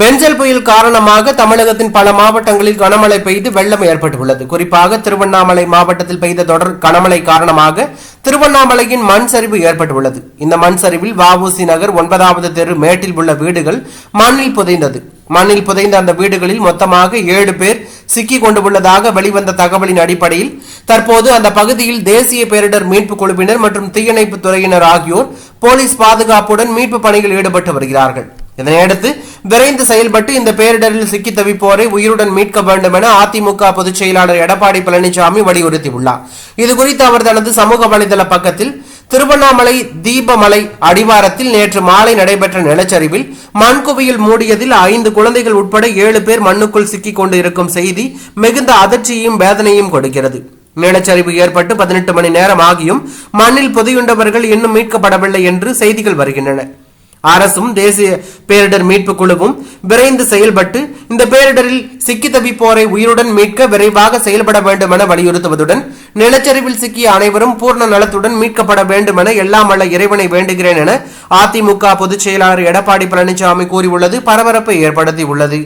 பெஞ்சல் புயல் காரணமாக தமிழகத்தின் பல மாவட்டங்களில் கனமழை பெய்து வெள்ளம் ஏற்பட்டுள்ளது. குறிப்பாக திருவண்ணாமலை மாவட்டத்தில் பெய்த தொடர் கனமழை காரணமாக திருவண்ணாமலையின் மண் சரிவு ஏற்பட்டுள்ளது. இந்த மண் சரிவில் வஉசி நகர் ஒன்பதாவது தெரு மேட்டில் உள்ள வீடுகள் மண்ணில் புதைந்தது. மண்ணில் புதைந்த அந்த வீடுகளில் மொத்தமாக ஏழு பேர் சிக்கிக் கொண்டு உள்ளதாக வெளிவந்த தகவலின் அடிப்படையில் தற்போது அந்த பகுதியில் தேசிய பேரிடர் மீட்பு குழுவினர் மற்றும் தீயணைப்பு துறையினர் ஆகியோர் போலீஸ் பாதுகாப்புடன் மீட்பு பணியில் ஈடுபட்டு வருகிறார்கள். இதனையடுத்து விரைந்து செயல்பட்டு இந்த பேரிடரில் சிக்கி தவிப்போரை உயிருடன் மீட்க வேண்டும் என அதிமுக பொதுச் செயலாளர் எடப்பாடி பழனிசாமி வலியுறுத்தியுள்ளார். இதுகுறித்து அவர் தனது சமூக வலைதள பக்கத்தில் திருவண்ணாமலை தீபமலை அடிவாரத்தில் நேற்று மாலை நடைபெற்ற நிலச்சரிவில் மண்குவியில் மூடியதில் ஐந்து குழந்தைகள் உட்பட ஏழு பேர் மண்ணுக்குள் சிக்கிக் கொண்டு இருக்கும் செய்தி மிகுந்த அதிர்ச்சியையும் வேதனையும் கொடுக்கிறது. நிலச்சரிவு ஏற்பட்டு பதினெட்டு மணி நேரம் ஆகியும் மண்ணில் புதையுண்டவர்கள் இன்னும் மீட்கப்படவில்லை என்று செய்திகள் வருகின்றன. அரசும் தேசிய பேரிடர் மீட்பு குழுவும் விரைந்து செயல்பட்டு இந்த பேரிடரில் சிக்கி தவிப்போரை உயிருடன் மீட்க விரைவாக செயல்பட வேண்டும் என வலியுறுத்துவதுடன் நிலச்சரிவில் சிக்கிய அனைவரும் பூர்ண நலத்துடன் மீட்கப்பட வேண்டும் என எல்லாம் வல்ல இறைவனை வேண்டுகிறேன் என அதிமுக பொதுச் செயலாளர் எடப்பாடி பழனிசாமி கூறியுள்ளது. பரபரப்பை ஏற்படுத்தியுள்ளது.